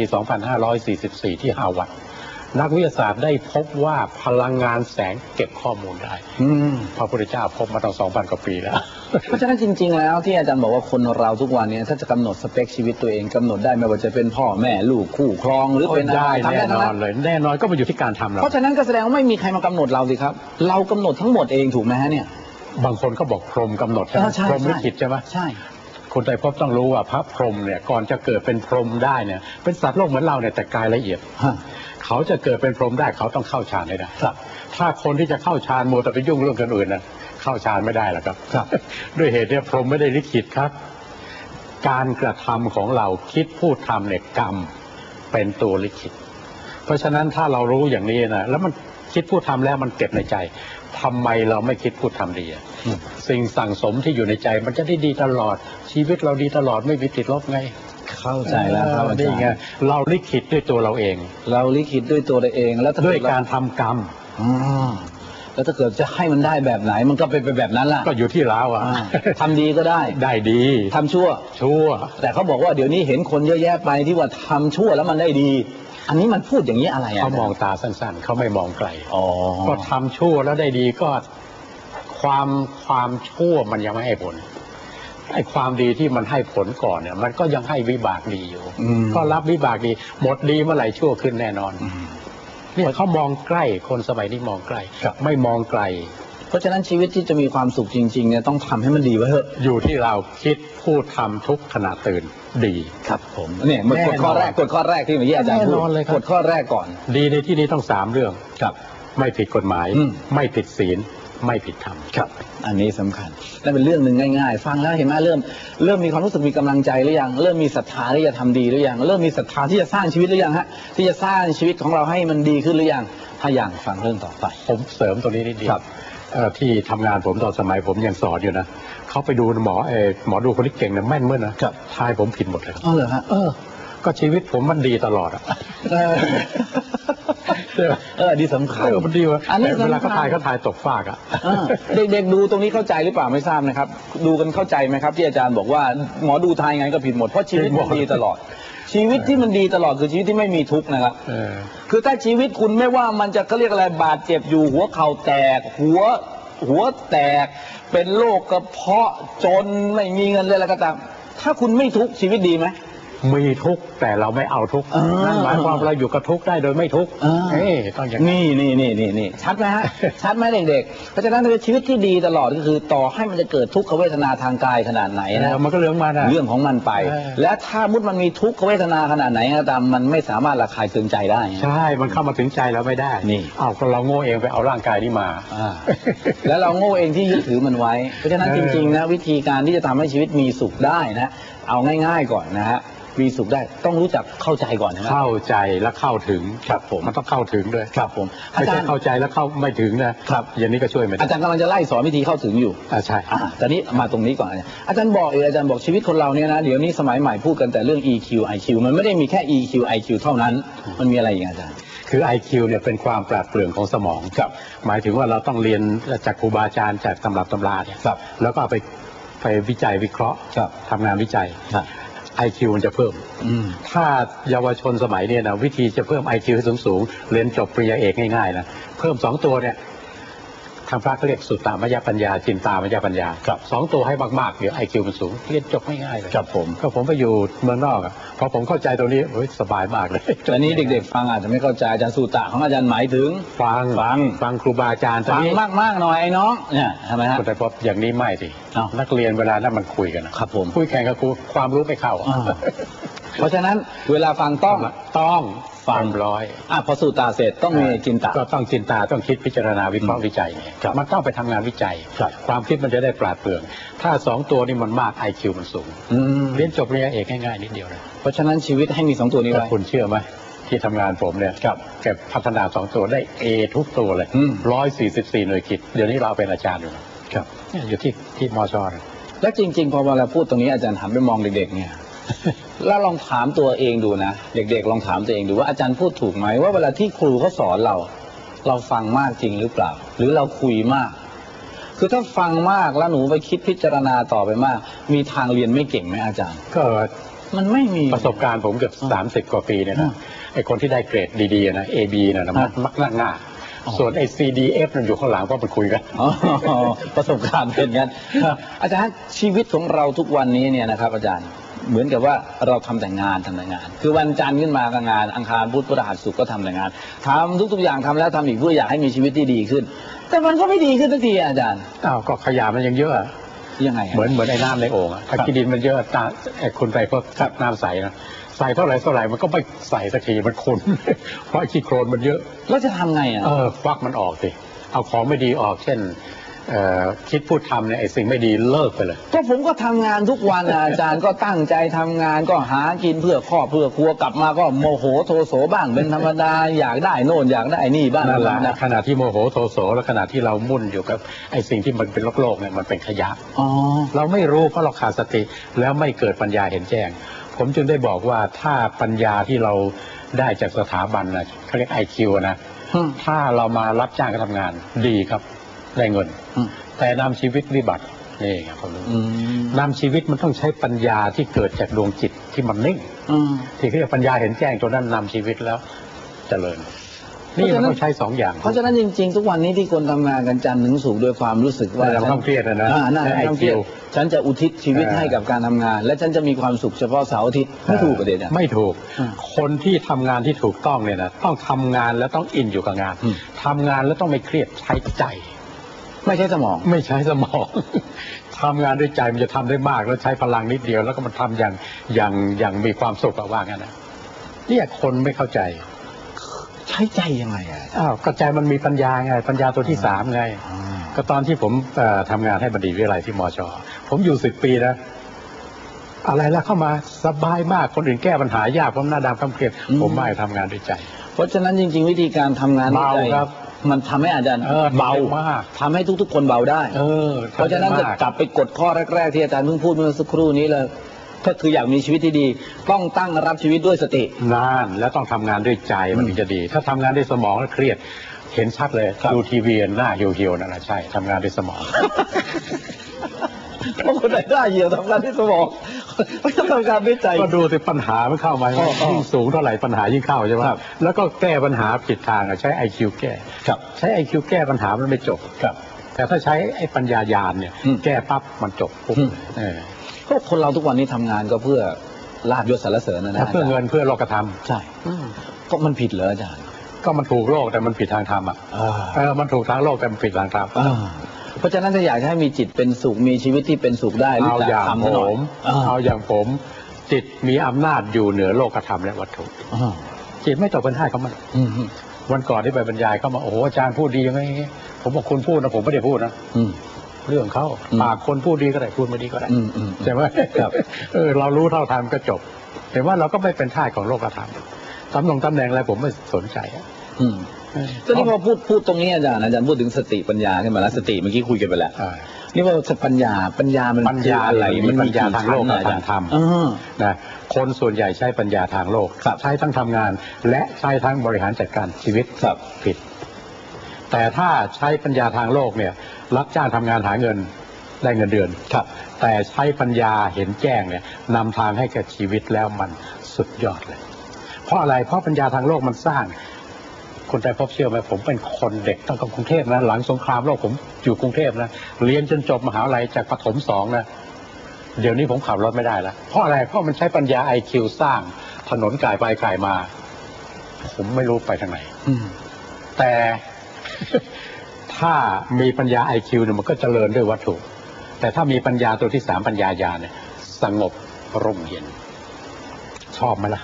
ปี 2544 ที่ฮาร์วาร์ดนักวิทยาศาสตร์ได้พบว่าพลังงานแสงเก็บข้อมูลได้ อืมพระพุทธเจ้าพบมาตั้ง 2,000 กว่าปีแล้ว เพราะฉะนั้นจริง ๆ แล้วที่อาจารย์บอกว่าคนเราทุกวันเนี้ถ้าจะกำหนดสเปคชีวิตตัวเองกำหนดได้ไม่ว่าจะเป็นพ่อแม่ลูกคู่ครองหรือเป็นอะไรได้ทำแน่ได้นทั้งอนั้นนเลย แน่นอนก็มาอยู่ที่การทำเราเพราะฉะนั้นก็แสดงว่าไม่มีใครมากำหนดเราสิครับ เรากำหนดทั้งหมดเองถูกไหมฮะเนี่ย บางคนก็บอกพรหมกำหนดใช่ไหมเออใช่พรหมลิใช่ขิตใช่ไหมใช่ คนไทยพบต้องรู้ว่าพระพรหมเนี่ยก่อนจะเกิดเป็นพรหมได้เนี่ยเป็นสัตว์โลกเหมือนเราเนี่ยแต่กายละเอียดฮะเขาจะเกิดเป็นพรหมได้เขาต้องเข้าฌานให้ได้ครับถ้าคนที่จะเข้าฌานมัวแต่ไปยุ่งเรื่องคนอื่นนะเข้าฌานไม่ได้หรอกครับครับด้วยเหตุเนี้พรหมไม่ได้ลิขิตครับ การกระทำของเราคิดพูดทำเนี่ยกรรมเป็นตัวลิขิต เพราะฉะนั้นถ้าเรารู้อย่างนี้นะแล้วมัน คิดพูดทำแล้วมันเก็บในใจทำไมเราไม่คิดพูดทำดีอะอืมสิ่งสั่งสมที่อยู่ในใจมันจะได้ดีตลอด ชีวิตเราดีตลอดไม่มีติดลบไงเข้าใจแล้วครับอาจารนี่ไงย์เราลิขิตด้วยตัวเราเอง เราลิขิตด้วยตัวเราเอง แล้วถ้าด้วยเดการทำกรรมอ๋อ แล้วถ้าเกิดจะให้มันได้แบบไหน มันก็เป็นไปแบบนั้นล่ะก็อยู่ที่เราอะอ่าทำดีก็ได้ ได้ดีทำชั่ว ชั่ว แต่เขาบอกว่าเดี๋ยวนี้เห็นคนเยอะแยะไปที่ว่าทำชั่วแล้วมันได้ดี อันนี้มันพูดอย่างนี้อะไรอะเขามองตาสั้นๆ เขาไม่มองไกลอ๋อก็ทำชั่วแล้วได้ดีก็ความความชั่วมันยังไม่ให้ผลไอ้ความดีที่มันให้ผลก่อนเนี่ย มันก็ยังให้วิบากดีอยู่อืมก็รับวิบากดี หมดดีเมื่อไหร่ชั่วขึ้นแน่นอนอืม เนี่ยเขามองใกล้คนสมัยนี้มองใกล้ครับไม่มองไกล เพราะฉะนั้นชีวิตที่จะมีความสุขจริงๆเนี่ยต้องทำให้มันดีไว้เถอะอยู่ที่เราคิดพูดทำทุกขณะตื่นดีครับผมเนี่ยมันแน่กนอนฎข้อแรกกฎข้อแรกที่เมื่อกี้อาจารย์พูดแน่นอนเลยครับกฎข้อแรกก่อน ดีในที่นี้ต้องสามเรื่องครับ ไม่ผิดกฎหมายอืมไม่ผิดศีล ไม่ผิดธรรมครับ อันนี้สำคัญนั่นเป็นเรื่องหนึ่งง่าย ๆ ฟังแล้วเห็นไหมเริ่ม เริ่มมีความรู้สึกมีกำลังใจหรือยังเริ่มมีศรัทธาที่จะทำดีหรือยังเริ่มมีศรัทธาที่จะสร้างชีวิตหรือยังฮะที่จะสร้างชีวิตของเราให้มันดีขึ้นหรือยังถ้ายังฟังเรื่องต่อไป ผมเสริมตรงนี้นิดเดียครัวบเอ่อที่ทำงานผมตอนสมัยผมยังสอนอยู่นะเขาไปดูหมอเออหมอดูคนที่เก่งนะแม่นเมื่อนะครับทายผมผิดหมดเลยครับอ๋อเหรอฮะเออ ก็ชีวิตผมมันดีตลอดอะเออใช่ไหมเออดีสำคัญเออมันดีวะอันนี้แต่เวลาเขาสำคัญทายเขาทายตกฟากอะเออเด็กๆดูตรงนี้เข้าใจหรือเปล่าไม่ทราบนะครับ ดูกันเข้าใจไหมครับ ที่อาจารย์บอกว่าหมอดูทายไงก็ผิดหมดเพราะชีวิตผิดหมมัดนดีตลอด ชีวิตที่มันดีตลอดคือชีวิตที่ไม่มีทุกข์นะครับเออคือถ้าชีวิตคุณไม่ว่ามันจะเขาเรียกอะไรบาดเจ็บอยู่หัวเข่าแตกหัวหัวแตกเป็นโรคกระเพาะจนไม่มีเงินเลยอะไรก็ตาม ถ้าคุณไม่ทุกข์ชีวิตดีไหม มีทุกข์แต่เราไม่เอาทุกข์เออนั่นหมายความว่าเราอยู่กับทุกข์ได้โดยไม่ทุกข์เออเอ้ยต้องอย่างนี้นี่นี่นี่นี่นี่ชัดไหมฮะชัดไหมเด็กๆเพราะฉะนั้นชีวิตที่ดีตลอดก็คือต่อให้มันจะเกิดทุกขเวทนาทางกายขนาดไหนนะเออมันก็เรื่องมันอะเรื่องของมันไปเออและถ้ามุดมันมีทุกขเวทนาขนาดไหนก็ตามมันไม่สามารถระคายเคืองใจได้ ใช่มันเข้ามาถึงใจเราไม่ได้นี่เอาก็เราโง่เองไปเอาร่างกายนี้มาอ่าแล้วเราโง่เองที่ยึดถือมันไว้เพราะฉะนั้นเอจอริงๆนะวิธีการที่จะทำให้ชีวิตมีสุขได้นะ เอาง่าย ๆ ก่อนนะฮะมีสุขได้ต้องรู้จักเข้าใจก่อนนะ เข้าใจและเข้าถึงครับผมมันต้องเข้าถึงด้วยครับผมอาไม่จาใช่รย์เข้าใจแล้วเข้าไม่ถึงนะครับ อย่างนี้ก็ช่วยไม่ได้อาจารย์กำลังจะไล่สอนวิธีเข้าถึงอยู่ อ่าใช่ อ่าตอนนี้มาตรงนี้ก่อนอาจารย์อาจารย์บอกเองอาจารย์บอกชีวิตคนเราเนี่ยนะเดี๋ยวนี้สมัยใหม่พูดกันแต่เรื่อง EQ IQ มันไม่ได้มีแค่ EQ IQ เท่านั้น มันมีอะไรอีกอาจารย์ คือ IQ เนี่ยเป็นความปราดเปรื่องของสมองครับหมายถึงว่าเราต้องเรียนจากครูบาอาจารย์จากตำรับตำราเนี่ยครับแล้วก็เอาไป ไปวิจัยวิเคราะห์ครับทำงานวิจัย ครับ IQ มันจะเพิ่ม อืม ถ้าเยาวชนสมัยเนี่ยนะวิธีจะเพิ่ม IQ ให้สูงๆเรียนจบปริญญาเอกง่ายๆนะเพิ่มสองตัวเนี่ย ทางพระเขาเรียกสุตตามยปัญญา จินตามยปัญญาครับสองตัวให้มากๆเดี๋ยว IQ มันสูงเรียนจบง่ายๆเลยครับผมก็ผมไปอยู่เมืองนอกอะพอผมเข้าใจตรงนี้เฮ้ยสบายมากเลยอันนี้เด็กๆ ฟังอาจจะไม่เข้าใจอาจารย์สุตะของอาจารย์หมายถึง ฟังฟังฟังครูบาอาจารย์ตอนฟังนี้มากๆหน่อยไอ้น้องเนี่ยทำไมฮะคนไทยพบอย่างนี้ไม่สิอ้าวนักเรียนเวลานั้นมันคุยกันนะครับผม คุยแข่งกับครูความรู้ไม่เข้าอะ อ่า เพราะฉะนั้นเวลาฟังต้องต้องฟังเต็มร้อยอะพอสุตะเสร็จต้องมีจินตะก็ต้องจินตาต้องคิดพิจารณาวิเคราะห์อืมวิจัยไงครับมันต้องไปทำงานวิจัยครับความคิดมันจะได้ปราดเปรื่อง ถ้าสองตัวนี้มันมาก IQ มันสูงอืมเรียนจบปริญญาเอกง่ายๆนิดเดียวเลยเพราะฉะนั้นชีวิตให้มีสองตัวนี้แต่ไว้คุณเชื่อไหมที่ทำงานผมเนี่ยครับเก็บพัฒนาสองตัวได้ A ทุกตัวเลยอืมร้อยสี่สิบสี่หน่วยกิจเดี๋ยวนี้เราเป็นอาจารย์อยู่นะครับเนี่ยอยู่ที่ที่มอชนะแล้วจริง ๆ พอเวลาพูดตรงนี้อาจารย์หันไปมองเด็กๆเนี่ย แล้วลองถามตัวเองดูนะ เด็กๆ ลองถามตัวเองดูว่าอาจารย์พูดถูกไหมว่าเวลาที่ครูเขาสอนเรา เราฟังมากจริงหรือเปล่า หรือเราคุยมาก คือถ้าฟังมากแล้วหนูไปคิดพิจารณาต่อไปมาก มีทางเรียนไม่เก่งไหมอาจารย์ ก็มันไม่มีประสบการณ์ผมเกือบสามสิบกว่าปีเนี่ยอืนะมไอคนที่ได้เกรดดีๆนะ A B นะนะมักอะมักนั่งหน้าอ๋อส่วนไอ C D F นั่นอยู่ข้างหลังเพราะมันคุยกันอ๋อประสบการณ์เป็นงั้นครับอาจารย์ชีวิตของเราทุกวันนี้เนี่ยนะครับ อาจารย์ เหมือนกับว่าเราทำแต่งานทำแต่งาน คือวันจันทร์ขึ้นมาก็งาน อังคารพุธพฤหัสศุกร์ก็ทำแต่งานทำทุกๆอย่างทำแล้วทำอีกเพื่ออยากให้มีชีวิตที่ดีขึ้น แต่มันก็ไม่ดีขึ้นสักทีอาจารย์อ้าวก็ขยะมันยังเยอะอะยังไงะเหมือนเหมือนไอ้น้ำในโอ่งอะถ้าครับขี้ดินมันเยอะตาไอ้คุณไปพวกน้ำใสนะใส่เท่าไหร่เท่าไหร่มันก็ไม่ใส่สักทีมันขุนเพราะไอ้ขี้โคลนมันเยอะ แล้วจะทำไงอะเออควักมันออกสิเอาของไม่ดีออกเช่นเอ่อ คิดพูดทำเนี่ยไอ้สิ่งไม่ดีเลิกไปเลย ก็ผมก็ทำงานทุกวันน่ะ อาจารย์ก็ตั้งใจทำงานก็หากินเพื่อครอบเพื่อครัวกลับมาก็โมโหโทโสบ้างเป็นธรรมดาอยากได้โน่นอยากได้นี่บ้างนั่นแหละนะขณะที่โมโหโทโสและขณะที่เรามุ่นอยู่กับไอ้สิ่งที่มันเป็นโลกๆเนี่ยมันเป็นขยะ อ๋อ เราไม่รู้เพราะเราขาดสติแล้วไม่เกิดปัญญาเห็นแจ้ง ผมจึงได้บอกว่าถ้าปัญญาที่เราได้จากสถาบันนะเขาเรียกไอคิวนะอืมถ้าเรามารับจ้างการทำงานดีครับ ได้เงินอืมแต่นำชีวิตวิบัตินี่ไงผมรู้อืมนำชีวิตมันต้องใช้ปัญญาที่เกิดจากดวงจิตที่มันนิ่งอืมที่เขาเรียกปัญญาเห็นแจ้งตัวนั้นนำชีวิตแล้วเจริญนี่มันต้องใช้สองอย่าง เพราะฉะนั้นจริง ๆ ทุกวันนี้ที่คนทำงานกันจันทร์ถึงสุขด้วยความรู้สึกว่าแต่เราต้องเครียดนะนะอ่าน่าใช้ต้องเครียด IQ ฉันจะอุทิศชีวิตอ่าให้กับการทำงาน และฉันจะมีความสุขเฉพาะเสาร์อาทิตย์ไม่ถูกประเด็นอะไม่ถูกอืมคนที่ทำงานที่ถูกต้องเนี่ยนะต้องทำงานแล้วต้องอินอยู่กับงานอืมทำงานแล้วต้องไม่เครียดใช้ใจ ไม่ใช่สมอง ไม่ใช้สมอง ทำงานด้วยใจมันจะทำได้มาก แล้วใช้พลังนิดเดียว แล้วก็มันทำอย่างอย่างอย่างมีความสุขอะว่างั้นนะเนี่ยคนไม่เข้าใจใช้ใจยังไงอะอ้าวก็ใจมันมีปัญญาไง ปัญญาตัวที่สามไงก็ตอนที่ผมเอ่อทำงานให้บัณฑิตวิทยาลัยที่มชผมอยู่สิบปีนะ อะไรแล้วเข้ามาสบายมากคนอื่นแก้ปัญหายากผมหน้าดำคำเครียดอืมผมไม่ทำงานด้วยใจ เพราะฉะนั้นจริง ๆ วิธีการทำงานด้วยเบาใจครับ มันทำให้อาจารย์เออเบาทำได้มากทำให้ทุก ๆ คนเบาได้เออเพราะฉะนั้นจะทำได้มากกลับไปกดข้อแรก ๆ ที่อาจารย์เพิ่งพูดเมื่อสักครู่นี้เลยก็คืออยากมีชีวิตที่ดี ต้องตั้งรับชีวิตด้วยสตินานแล้วต้องทำงานด้วยใจมันถึงจะดี ถ้าทำงานด้วยสมองแล้วเครียด เห็นชัดเลยครับดูทีวีหน้าเหี่ยวๆนั่นแหละใช่ทำงานด้วยสมอง เพราะคนไหนได้เหี่ยวทำงานที่สมองไม่ต้องทำงานด้วยใจก็ดูสิปัญหามันเข้ามาอ๋ออ๋อยิ่งสูงเท่าไหร่ปัญหายิ่งเข้าใช่ไหมครับแล้วก็แก้ปัญหาผิดทางอะใช้ไอคิวแก้ครับใช้ไอคิวแก้ปัญหามันไม่จบครับ แต่ถ้าใช้ไอ้ปัญญายาณเนี่ยอืมแก้ปั๊บมันจบปุ๊บอืมเออก็คนเราทุกวันนี้ทำงานก็เพื่อลาบยศสรรเสริญนะนะถ้าเพื่อเงินเพื่อโลกธรรมใช่ก็มันผิดเหรออาจารย์ก็มันถูกโลกแต่มันผิดทางธรรมอะเออมันถูกทางโลกแต่มันผิดทางธรรมอ่า เพราะฉะนั้นถ้าอยากให้มีจิตเป็นสุขมีชีวิตที่เป็นสุขได้เอาอย่างทำผซะหน่อยมอ่า เอาอย่างผม จิตมีอำนาจอยู่เหนือโลกธรรมและวัตถุ อ่าจิตไม่ตกเป็นท่าเขามันอืมวันก่อนที่ไปบรรยายเขามาโอ้โหอาจารย์พูดดียังไงผมบอกคุณพูดนะผมไม่ได้พูดนะอืม เรื่องเขาอืม ปากคนพูดดีก็ได้พูดไม่ดีก็ได้ อืมอืม ใช่ไหมครับเออเรารู้เท่าทันก็จบ แต่ว่าเราก็ไม่เป็นท่าสของโลกธรรมตำแหน่งตำแหน่งอะไรผมไม่สนใจอะ อืมเออก็นี่พอพูดพูดตรงนี้อาจารย์อาจารย์พูดถึงสติปัญญาขึ้นมาแล้วสติเมื่อกี้คุยกันไปแล้วอ่านี่ว่าปัญญาปัญญามันปัญญาคืออะไรมันมีปัญญากี่ทางโลกชั้นกับทางธรรมอ่านะคนส่วนใหญ่ใช้ปัญญาทางโลกครับใช้ทั้งทำงาน และใช้ทั้งบริหารจัดการชีวิตครับผิด แต่ถ้าใช้ปัญญาทางโลกเนี่ย รับจ้างทำงานหาเงินได้เงินเดือนครับ แต่ใช้ปัญญาเห็นแจ้งเนี่ยนำทางให้แก่ชีวิตแล้วมันสุดยอดเลย เพราะอะไรเพราะปัญญาทางโลกมันสร้าง คนไทยพบเชื่อไหมผมเป็นคนเด็กตั้งแต่กรุงเทพนะหลังสงครามโลกผมอยู่กรุงเทพนะเรียนจนจบมหาลัยจากประถมสองนะเดี๋ยวนี้ผมขับรถไม่ได้แล้วเพราะอะไรเพราะมันใช้ปัญญาไอคิวสร้างถนนกายไปกายมา ผมไม่รู้ไปทางไหนอืมแต่ถ้ามีปัญญาไอคิวเนี่ยมันก็เจริญด้วยวัตถุ แต่ถ้ามีปัญญาตัวที่สามปัญญาญาณเนี่ยสงบร่มเย็น ชอบไหมล่ะ